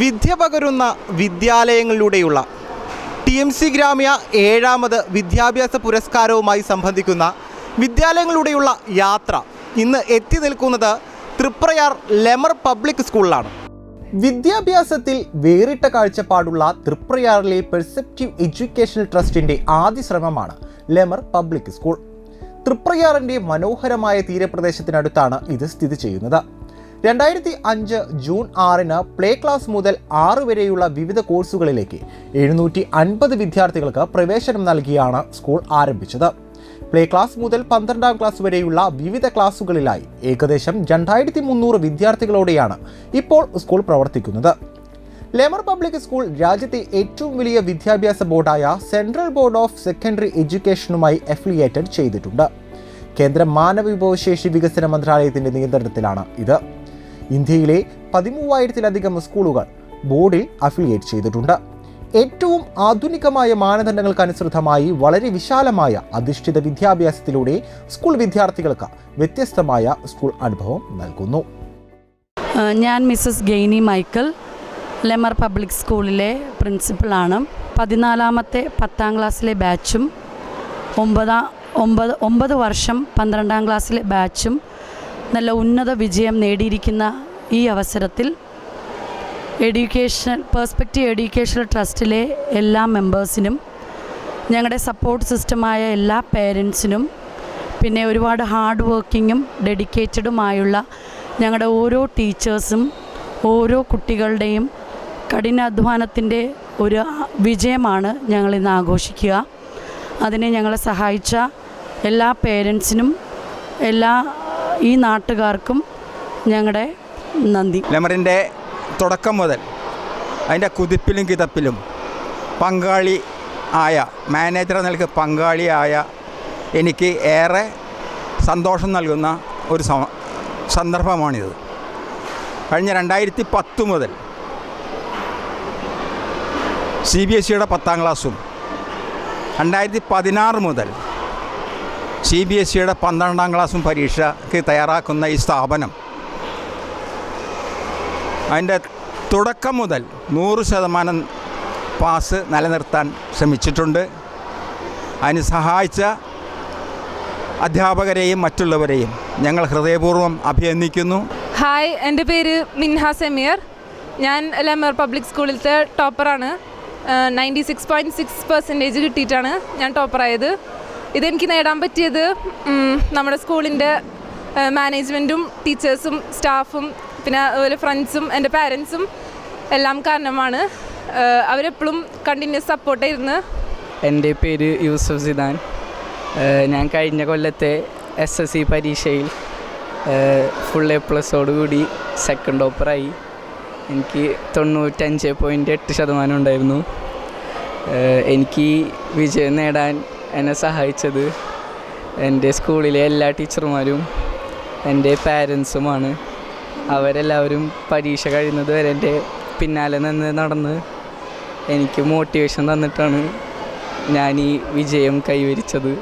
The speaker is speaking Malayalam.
വിദ്യ പകരുന്ന വിദ്യാലയങ്ങളിലൂടെയുള്ള ടി എം സി ഗ്രാമ്യ ഏഴാമത് വിദ്യാഭ്യാസ പുരസ്കാരവുമായി സംബന്ധിക്കുന്ന വിദ്യാലയങ്ങളിലൂടെയുള്ള യാത്ര ഇന്ന് എത്തി നിൽക്കുന്നത് തൃപ്രയാർ ലെമർ പബ്ലിക് സ്കൂളിലാണ്. വിദ്യാഭ്യാസത്തിൽ വേറിട്ട കാഴ്ചപ്പാടുള്ള തൃപ്രയാറിലെ പെർസെപ്റ്റീവ് എഡ്യൂക്കേഷണൽ ട്രസ്റ്റിന്റെ ആദ്യ ശ്രമമാണ് ലെമർ പബ്ലിക് സ്കൂൾ. തൃപ്രയാറിന്റെ മനോഹരമായ തീരപ്രദേശത്തിനടുത്താണ് ഇത് സ്ഥിതി ചെയ്യുന്നത്. രണ്ടായിരത്തി അഞ്ച് ജൂൺ ആറിന് പ്ലേ ക്ലാസ് മുതൽ ആറ് വരെയുള്ള വിവിധ കോഴ്സുകളിലേക്ക് എഴുന്നൂറ്റി അൻപത് വിദ്യാർത്ഥികൾക്ക് പ്രവേശനം നൽകിയാണ് സ്കൂൾ ആരംഭിച്ചത്. പ്ലേ ക്ലാസ് മുതൽ പന്ത്രണ്ടാം ക്ലാസ് വരെയുള്ള വിവിധ ക്ലാസുകളിലായി ഏകദേശം രണ്ടായിരത്തി മുന്നൂറ് വിദ്യാർത്ഥികളോടെയാണ് ഇപ്പോൾ സ്കൂൾ പ്രവർത്തിക്കുന്നത്. ലെമർ പബ്ലിക് സ്കൂൾ രാജ്യത്തെ ഏറ്റവും വലിയ വിദ്യാഭ്യാസ ബോർഡായ സെൻട്രൽ ബോർഡ് ഓഫ് സെക്കൻഡറി എഡ്യൂക്കേഷനുമായി അഫിലിയേറ്റഡ് ചെയ്തിട്ടുണ്ട്. കേന്ദ്ര മാനവ വിഭവശേഷി വികസന മന്ത്രാലയത്തിന്റെ നിയന്ത്രണത്തിലാണ് ഇത്. ഇന്ത്യയിലെ പതിമൂവായിരത്തിലധികം സ്കൂളുകൾ ബോർഡിൽ അഫിലിയേറ്റ് ചെയ്തിട്ടുണ്ട്. ഏറ്റവും ആധുനികമായ മാനദണ്ഡങ്ങൾക്കനുസൃതമായി വളരെ വിശാലമായ അധിഷ്ഠിത വിദ്യാഭ്യാസത്തിലൂടെ സ്കൂൾ വിദ്യാർത്ഥികൾക്ക് വ്യത്യസ്തമായ സ്കൂൾ അനുഭവം നൽകുന്നു. ഞാൻ Mrs Gainy Michael Lemer public സ്കൂളിലെ പ്രിൻസിപ്പളാണ്. പതിനാലാമത്തെ പത്താം ക്ലാസ്സിലെ ബാച്ചും ഒമ്പതാം ഒമ്പത് ഒമ്പത് വർഷം പന്ത്രണ്ടാം ക്ലാസ്സിലെ ബാച്ചും നല്ല ഉന്നത വിജയം നേടിയിരിക്കുന്ന ഈ അവസരത്തിൽ എഡ്യൂക്കേഷൻ പേഴ്സ്പെക്റ്റീവ് എഡ്യൂക്കേഷണൽ ട്രസ്റ്റിലെ എല്ലാ മെമ്പേഴ്സിനും ഞങ്ങളുടെ സപ്പോർട്ട് സിസ്റ്റമായ എല്ലാ പേരൻസിനും പിന്നെ ഒരുപാട് ഹാർഡ് വർക്കിങ്ങും ഡെഡിക്കേറ്റഡുമായുള്ള ഞങ്ങളുടെ ഓരോ ടീച്ചേഴ്സും ഓരോ കുട്ടികളുടെയും കഠിനാധ്വാനത്തിന്റെ ഒരു വിജയമാണ് ഞങ്ങളിന്ന് ആഘോഷിക്കുക. അതിനെ ഞങ്ങളെ സഹായിച്ച എല്ലാ പേരൻസിനും എല്ലാ ഈ നാട്ടുകാർക്കും ഞങ്ങളുടെ നന്ദി. ലെമറിന്റെ തുടക്കം മുതൽ അതിന്റെ കുതിപ്പിലും കിതപ്പിലും പങ്കാളി ആയ മാനേജർ നിലയ്ക്ക് പങ്കാളിയായ എനിക്ക് ഏറെ സന്തോഷം നൽകുന്ന ഒരു സന്ദർഭമാണിത്. കഴിഞ്ഞ രണ്ടായിരത്തി പത്ത് മുതൽ സി ബി എസ് സിയുടെ പത്താം ക്ലാസ്സും രണ്ടായിരത്തി പതിനാറ് മുതൽ സി ബി എസ് സിയുടെ പന്ത്രണ്ടാം ക്ലാസ്സും പരീക്ഷയ്ക്ക് തയ്യാറാക്കുന്ന ഈ സ്ഥാപനം അതിന്റെ തുടക്കം മുതൽ നൂറ് ശതമാനം പാസ് നിലനിർത്താൻ ശ്രമിച്ചിട്ടുണ്ട്. അതിന് സഹായിച്ച അധ്യാപകരെയും മറ്റുള്ളവരെയും ഞങ്ങൾ ഹൃദയപൂർവം അഭിനന്ദിക്കുന്നു. ഹായ് എന്റെ പേര് മിൻഹ സെമിയർ ഞാൻ ലെമർ പബ്ലിക് സ്കൂളിലത്തെ ടോപ്പറാണ്. Ninety six point six percentage കിട്ടിയിട്ടാണ് ഞാൻ ടോപ്പറായത്. ഇതെനിക്ക് നേടാൻ പറ്റിയത് നമ്മുടെ സ്കൂളിന്റെ മാനേജ്മെന്റും ടീച്ചേഴ്സും സ്റ്റാഫും പിന്നെ അതുപോലെ ഫ്രണ്ട്സും എന്റെ പാരൻസും എല്ലാം കാരണമാണ് അവരെപ്പോഴും കണ്ടിന്യൂസ് സപ്പോർട്ടായിരുന്നു എന്റെ പേര് യൂസഫ് സിദാൻ. ഞാൻ കഴിഞ്ഞ കൊല്ലത്തെ എസ് എസ് സി പരീക്ഷയിൽ ഫുൾ എ പ്ലസോടുകൂടി സെക്കൻഡ് ഓപ്പറായി എനിക്ക് തൊണ്ണൂറ്റഞ്ച് പോയിന്റ് എട്ട് ശതമാനം ഉണ്ടായിരുന്നു. എനിക്ക് വിജയം നേടാൻ എന്നെ സഹായിച്ചത് എന്റെ സ്കൂളിലെ എല്ലാ ടീച്ചർമാരും എന്റെ പാരൻസുമാണ്. അവരെല്ലാവരും പരീക്ഷ കഴിയുന്നത് വരെ എന്റെ പിന്നാലെ നിന്ന് നടന്ന് എനിക്ക് മോട്ടിവേഷൻ തന്നിട്ടാണ് ഞാൻ ഈ വിജയം കൈവരിച്ചത്.